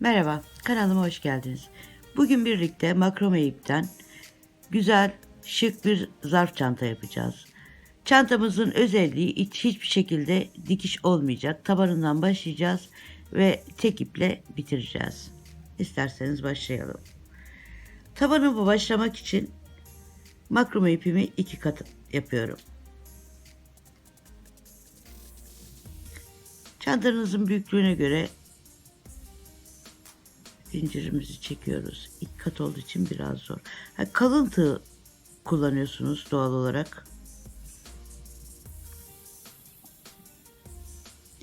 Merhaba, kanalıma hoş geldiniz. Bugün birlikte makrome ipten güzel, şık bir zarf çanta yapacağız. Çantamızın özelliği hiç hiçbir şekilde dikiş olmayacak. Tabanından başlayacağız ve tek iple bitireceğiz. İsterseniz başlayalım. Tabanımı başlamak için makrome ipimi iki kat yapıyorum. Çantanızın büyüklüğüne göre zincirimizi çekiyoruz. İlk kat olduğu için biraz zor. Ha, kalın kullanıyorsunuz doğal olarak.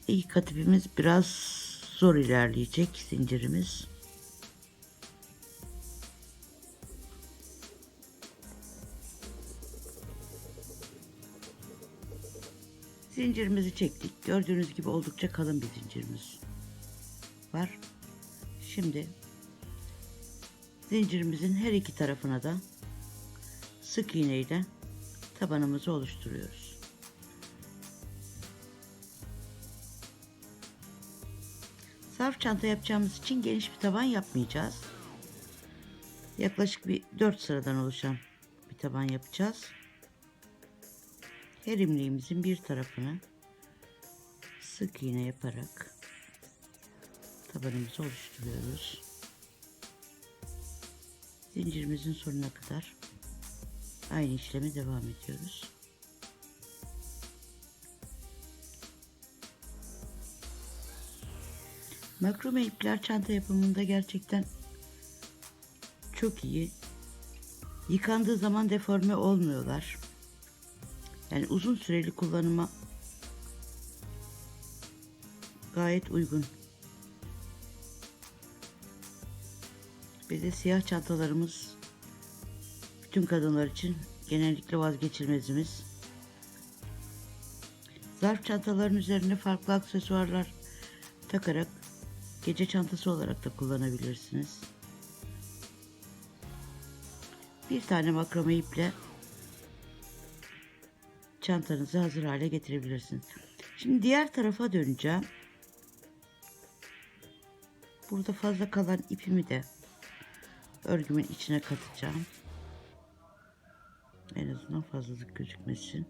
İlk kat biraz zor ilerleyecek zincirimiz. Zincirimizi çektik. Gördüğünüz gibi oldukça kalın bir zincirimiz var. Şimdi zincirimizin her iki tarafına da sık iğne ile tabanımızı oluşturuyoruz. Zarf çanta yapacağımız için geniş bir taban yapmayacağız. Yaklaşık bir 4 sıradan oluşan bir taban yapacağız. Her imleğimizin bir tarafını sık iğne yaparak tabanımızı oluşturuyoruz. Zincirimizin sonuna kadar aynı işleme devam ediyoruz. Makrome ipler çanta yapımında gerçekten çok iyi. Yıkandığı zaman deforme olmuyorlar. Yani uzun süreli kullanıma gayet uygun. Bir de siyah çantalarımız bütün kadınlar için genellikle vazgeçilmezimiz. Zarf çantaların üzerine farklı aksesuarlar takarak gece çantası olarak da kullanabilirsiniz. Bir tane makrame iple çantanızı hazır hale getirebilirsiniz. Şimdi diğer tarafa döneceğim. Burada fazla kalan ipimi de örgümün içine katacağım. En azından fazlalık gözükmesin.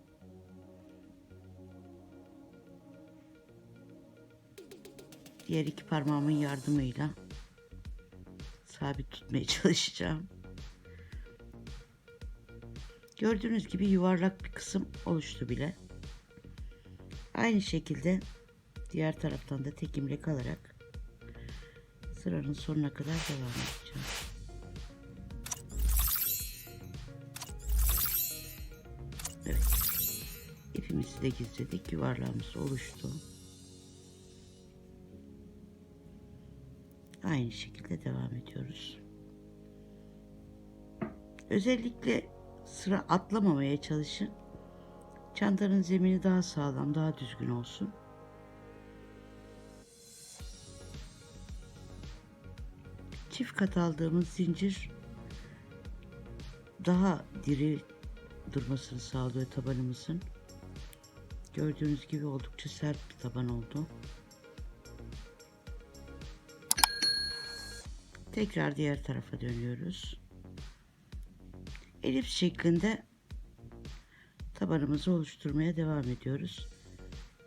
Diğer iki parmağımın yardımıyla sabit tutmaya çalışacağım. Gördüğünüz gibi yuvarlak bir kısım oluştu bile. Aynı şekilde diğer taraftan da tek imlek alarak sıranın sonuna kadar devam edeceğim. Evet. İpimizi de gizledik. Yuvarlağımız oluştu. Aynı şekilde devam ediyoruz. Özellikle sıra atlamamaya çalışın. Çantanın zemini daha sağlam, daha düzgün olsun. Çift kat aldığımız zincir daha diri durmasını sağlıyor tabanımızın. Gördüğünüz gibi oldukça sert bir taban oldu. Tekrar diğer tarafa dönüyoruz. Elips şeklinde tabanımızı oluşturmaya devam ediyoruz.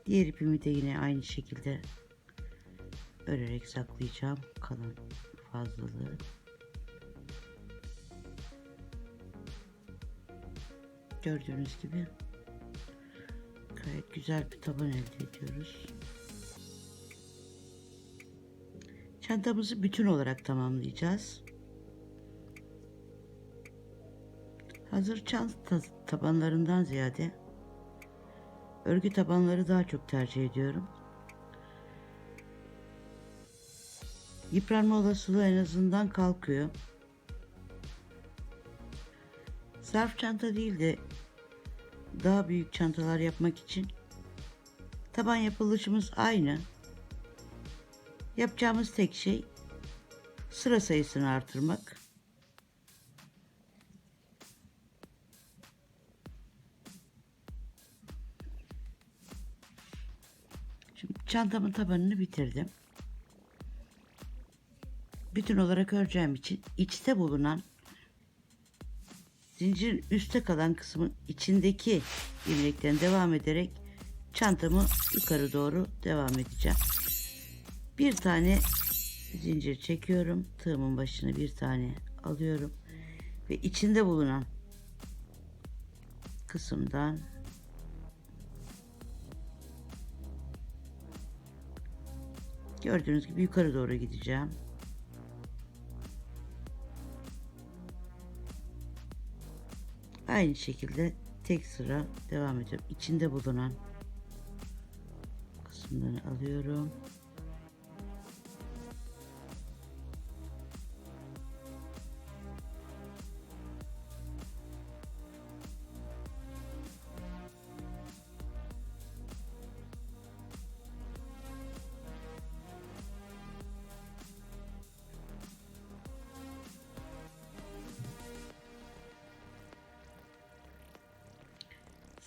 Diğer ipimi de yine aynı şekilde örerek saklayacağım kalan fazlalığı. Gördüğünüz gibi gayet güzel bir taban elde ediyoruz. Çantamızı bütün olarak tamamlayacağız. Hazır çanta tabanlarından ziyade örgü tabanları daha çok tercih ediyorum. Yıpranma olasılığı en azından kalkıyor. Zarf çanta değil de daha büyük çantalar yapmak için taban yapılışımız aynı. Yapacağımız tek şey sıra sayısını artırmak. Şimdi çantamın tabanını bitirdim. bütün olarak öreceğim için içte bulunan zincirin üstte kalan kısmın içindeki ilmekten devam ederek çantamı yukarı doğru devam edeceğim. Bir tane zincir çekiyorum. Tığımın başına bir tane alıyorum ve içinde bulunan kısımdan gördüğünüz gibi yukarı doğru gideceğim. Aynı şekilde tek sıra devam ediyorum. İçinde bulunan kısımları alıyorum.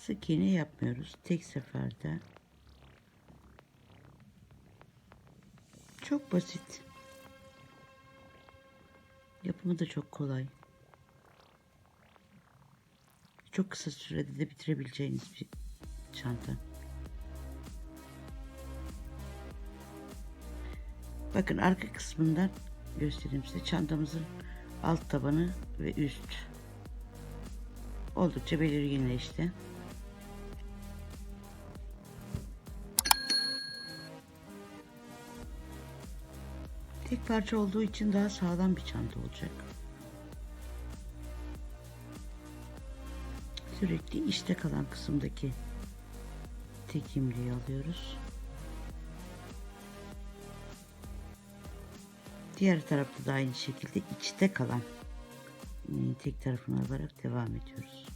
Sık yapmıyoruz. Tek seferde. Çok basit. Yapımı da çok kolay. Çok kısa sürede de bitirebileceğiniz bir çanta. Bakın arka kısmından göstereyim size. Çantamızın alt tabanı ve üst. Oldukça belirginleşti. Tek parça olduğu için daha sağlam bir çanta olacak. Sürekli işte kalan kısımdaki tek imliği alıyoruz. Diğer tarafta da aynı şekilde içte kalan e, tek tarafını alarak devam ediyoruz.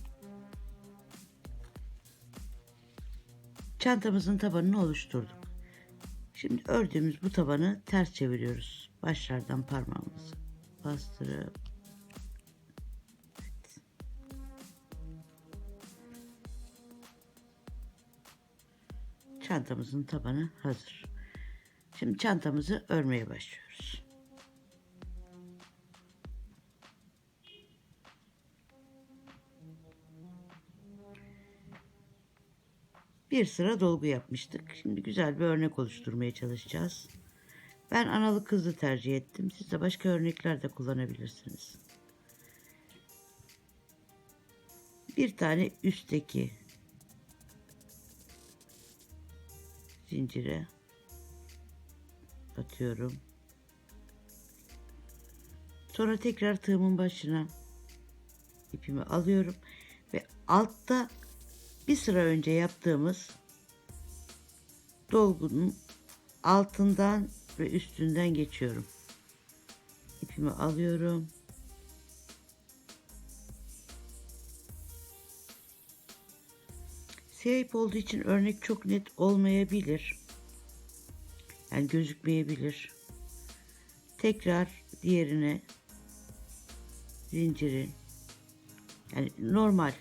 Çantamızın tabanını oluşturduk. Şimdi ördüğümüz bu tabanı ters çeviriyoruz. Başlardan parmağımızı bastırıp Evet. Çantamızın tabanı hazır. Şimdi çantamızı örmeye başlıyoruz. Bir sıra dolgu yapmıştık. Şimdi güzel bir örnek oluşturmaya çalışacağız. Ben analı kızlı tercih ettim. Siz de başka örnekler de kullanabilirsiniz. Bir tane üstteki zincire batıyorum. Sonra tekrar tığımın başına ipimi alıyorum ve altta bir sıra önce yaptığımız dolgunun altından ve üstünden geçiyorum. İpimi alıyorum. Siyah ip olduğu için örnek çok net olmayabilir. Yani gözükmeyebilir. Tekrar diğerine zinciri yani normal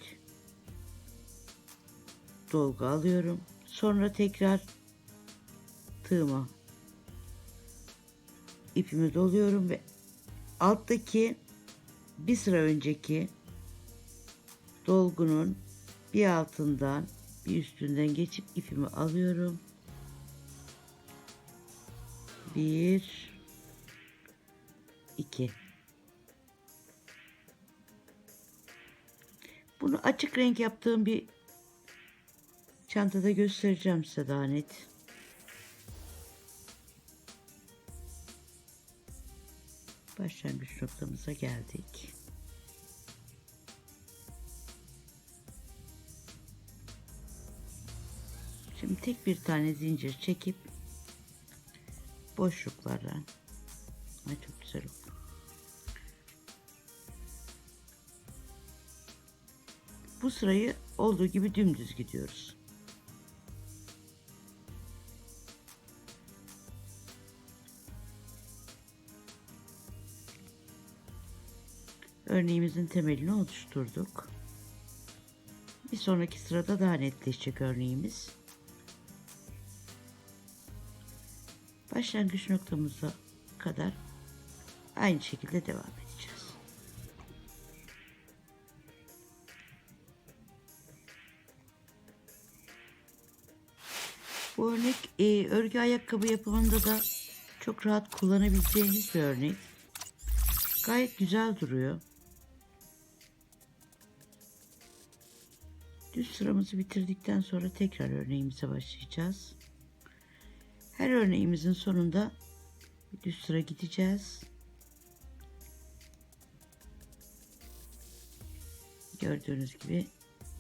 dolgu alıyorum. Sonra tekrar tığıma ipimi doluyorum ve alttaki bir sıra önceki dolgunun bir altından bir üstünden geçip ipimi alıyorum. Bir, iki. Bunu açık renk yaptığım bir çantada göstereceğim size daha net. Başlangıç noktamıza geldik. Şimdi tek bir tane zincir çekip boşluklara Ay çok güzel oldu. Bu sırayı olduğu gibi dümdüz gidiyoruz. Örneğimizin temelini oluşturduk. Bir sonraki sırada daha netleşecek örneğimiz. Başlangıç noktamıza kadar Aynı şekilde devam edeceğiz. Bu örnek e, örgü ayakkabı yapımında da çok rahat kullanabileceğiniz bir örnek. Gayet güzel duruyor. Düz sıramızı bitirdikten sonra tekrar örneğimize başlayacağız. Her örneğimizin sonunda düz sıra gideceğiz. Gördüğünüz gibi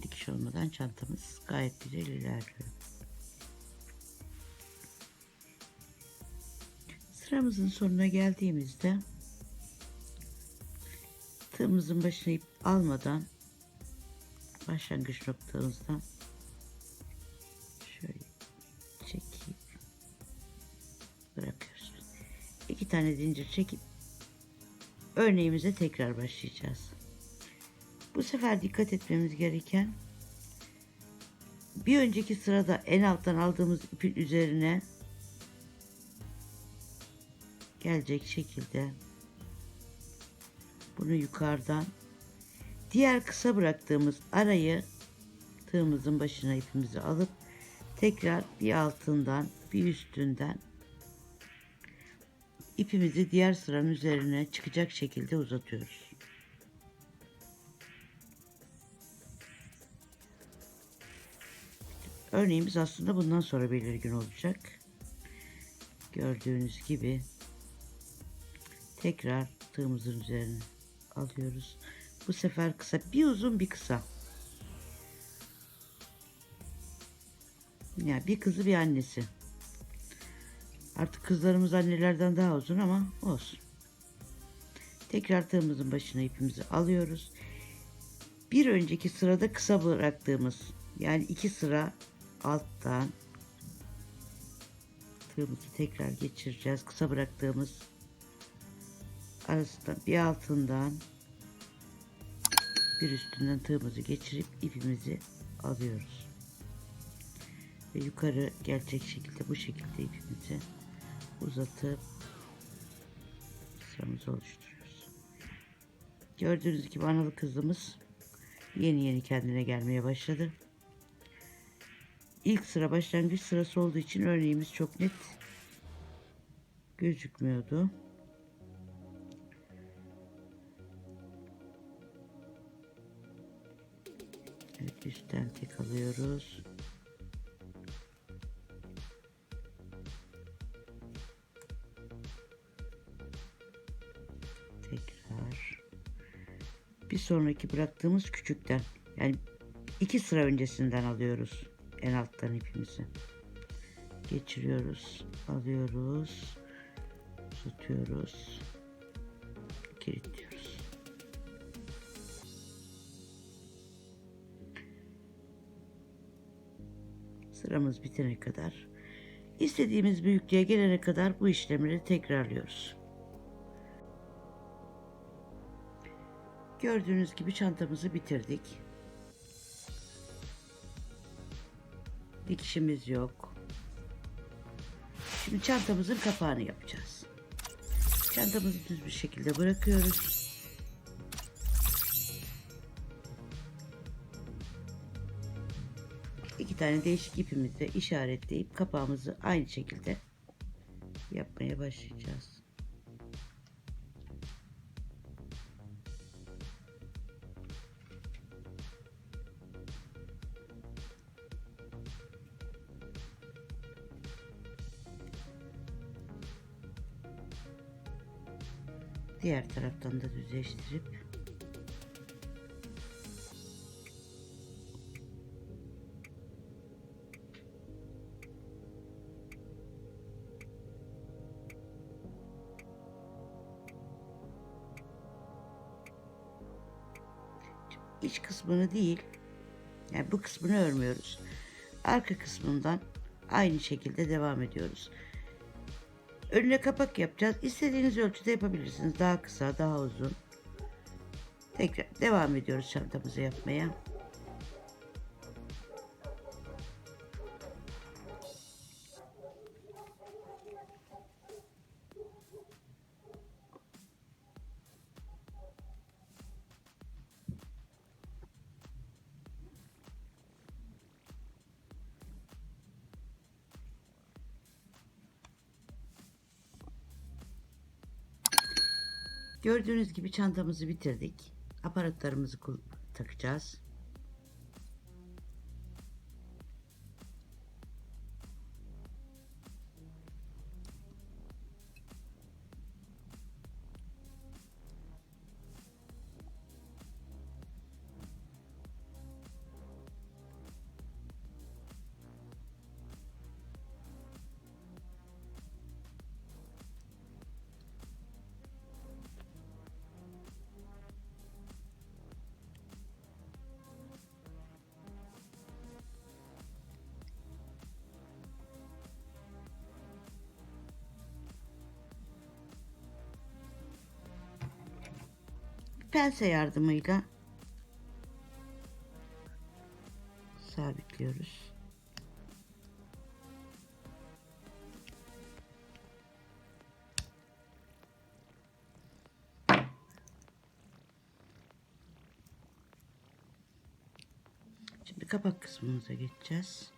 dikiş olmadan çantamız gayet güzel ilerliyor. Sıramızın sonuna geldiğimizde tığımızın başına ip almadan başlangıç noktamızdan şöyle çekip bırakıyoruz. İki tane zincir çekip örneğimize tekrar başlayacağız. Bu sefer dikkat etmemiz gereken bir önceki sırada en alttan aldığımız ipin üzerine gelecek şekilde bunu yukarıdan diğer kısa bıraktığımız arayı tığımızın başına ipimizi alıp tekrar bir altından bir üstünden ipimizi diğer sıranın üzerine çıkacak şekilde uzatıyoruz. Örneğimiz aslında bundan sonra belirgin olacak. Gördüğünüz gibi tekrar tığımızın üzerine alıyoruz. Bu sefer kısa bir uzun bir kısa. Yani bir kızı bir annesi. Artık kızlarımız annelerden daha uzun ama olsun. Tekrar tığımızın başına ipimizi alıyoruz. Bir önceki sırada kısa bıraktığımız yani iki sıra alttan tığımızı tekrar geçireceğiz. Kısa bıraktığımız arasında bir altından bir üstünden tığımızı geçirip ipimizi alıyoruz. Ve yukarı gelecek şekilde bu şekilde ipimizi uzatıp sıramızı oluşturuyoruz. Gördüğünüz gibi analı kızımız yeni yeni kendine gelmeye başladı. İlk sıra başlangıç sırası olduğu için örneğimiz çok net gözükmüyordu. Üstten tek alıyoruz. Tekrar. Bir sonraki bıraktığımız küçükten yani iki sıra öncesinden alıyoruz en alttan ipimizi. Geçiriyoruz, alıyoruz, tutuyoruz, kilitliyoruz. Sıramız bitene kadar istediğimiz büyüklüğe gelene kadar bu işlemleri tekrarlıyoruz. Gördüğünüz gibi çantamızı bitirdik. Dikişimiz yok. Şimdi çantamızın kapağını yapacağız. Çantamızı düz bir şekilde bırakıyoruz. Tane değişik ipimizle işaretleyip kapağımızı aynı şekilde yapmaya başlayacağız. Diğer taraftan da düzleştirip iç kısmını değil yani bu kısmını örmüyoruz. Arka kısmından aynı şekilde devam ediyoruz. Önüne kapak yapacağız. İstediğiniz ölçüde yapabilirsiniz. Daha kısa, daha uzun. Tekrar devam ediyoruz çantamızı yapmaya. Gördüğünüz gibi çantamızı bitirdik. Aparatlarımızı takacağız. Pense yardımıyla sabitliyoruz. Şimdi kapak kısmımıza geçeceğiz.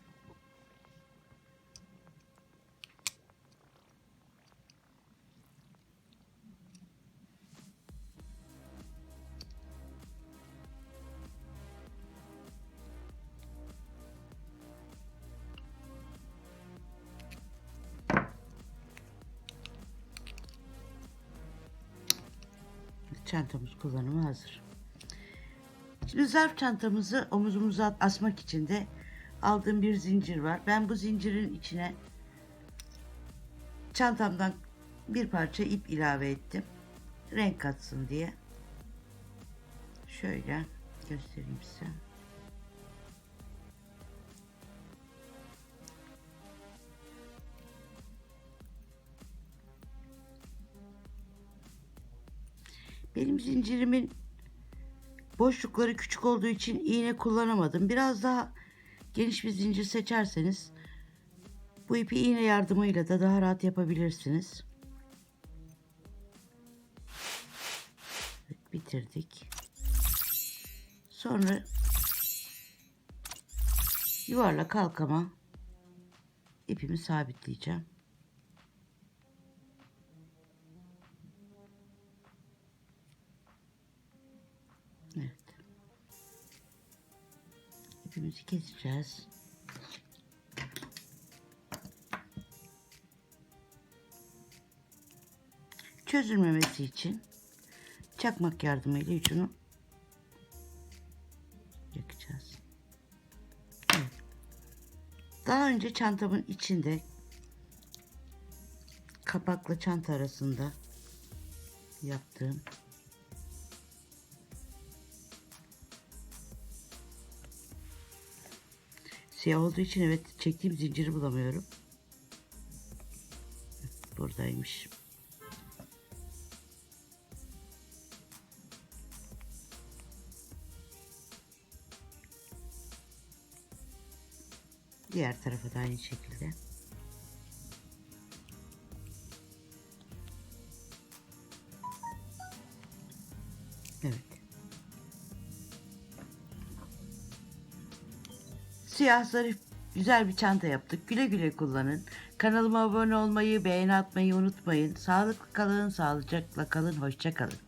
Çantamız kullanıma hazır. Şimdi zarf çantamızı omuzumuza asmak için de aldığım bir zincir var. Ben bu zincirin içine çantamdan bir parça ip ilave ettim. Renk katsın diye. Şöyle göstereyim size. Benim zincirimin boşlukları küçük olduğu için iğne kullanamadım. Biraz daha geniş bir zincir seçerseniz bu ipi iğne yardımıyla da daha rahat yapabilirsiniz. Evet, bitirdik. Sonra yuvarlak halkama ipimi sabitleyeceğim. İpimizi keseceğiz. Çözülmemesi için çakmak yardımıyla ucunu yakacağız. Daha önce çantamın içinde kapakla çanta arasında yaptığım Siyah olduğu için evet çektiğim zinciri bulamıyorum. Buradaymış. Diğer tarafa da aynı şekilde. Siyah zarif güzel bir çanta yaptık. Güle güle kullanın. Kanalıma abone olmayı, beğeni atmayı unutmayın. Sağlıklı kalın, sağlıcakla kalın, hoşça kalın.